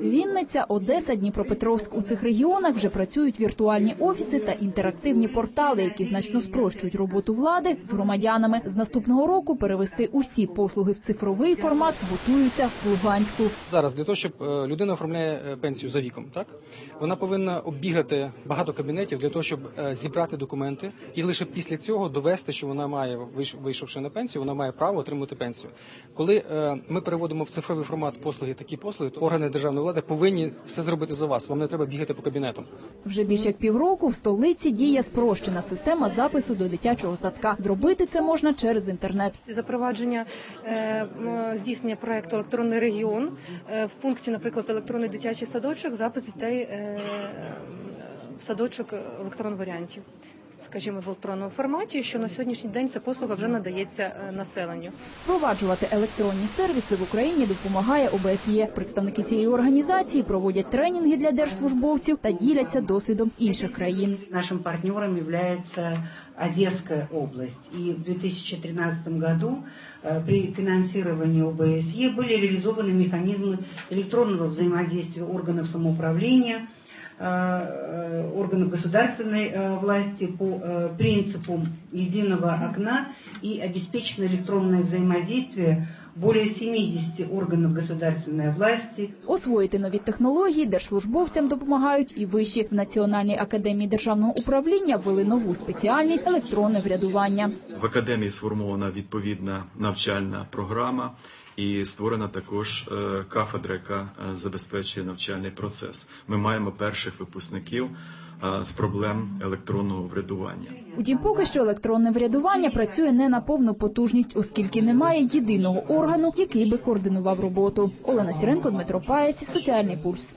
Вінниця, Одеса, Дніпропетровськ. У цих регіонах вже працюють віртуальні офіси та інтерактивні портали, які значно спрощують роботу влади з громадянами. З наступного року перевести усі послуги в цифровий формат готуються в Луганську. Зараз для того, щоб е, людина оформляє е, пенсію за віком, так вона повинна оббігати багато кабінетів для того, щоб е, зібрати документи, і лише після цього довести, що вона має вийшовши на пенсію, вона має право отримати пенсію. Коли ми переводимо в цифровий формат послуги, такі послуги, то органи державної влади повинні все зробити за вас. Вам не треба бігати по кабінетам. Вже більше як півроку в столиці діє спрощена система запису до дитячого садка. Зробити це можна через інтернет. запровадження е, здійснення проекту електронний регіон Е, в пункті, наприклад, електронний дитячий садочок, запис дітей е, в садочок в електронному варіанті Скажімо, в електронному форматі, що на сьогоднішній день ця послуга вже надається е, населенню. Впроваджувати електронні сервіси в Україні допомагає ОБСЄ. Представники цієї організації проводять тренінги для держслужбовців та діляться досвідом інших країн. Нашим партнером является Одесская область. И в 2013 году э, при финансировании ОБСЕ были реализованы механизмы электронного взаимодействия органов самоуправления, э, э, органов государственной э, власти по э, принципу единого окна и обеспечено электронное взаимодействие более 70 органов государственной власти, Освоїти нові технології держслужбовцям допомагають і вищі. В Національній академії державного управління ввели нову спеціальність електронне врядування. В академії сформована відповідна навчальна програма і створена також е, кафедра, яка е, забезпечує навчальний процес. Ми маємо перших випускників е, з проблем електронного врядування. Утім, поки що електронне врядування працює не на повну потужність, оскільки немає єдиного органу, який би координував роботу. Олена Сіренко, Дмитро Паєсь, Соціальний пульс.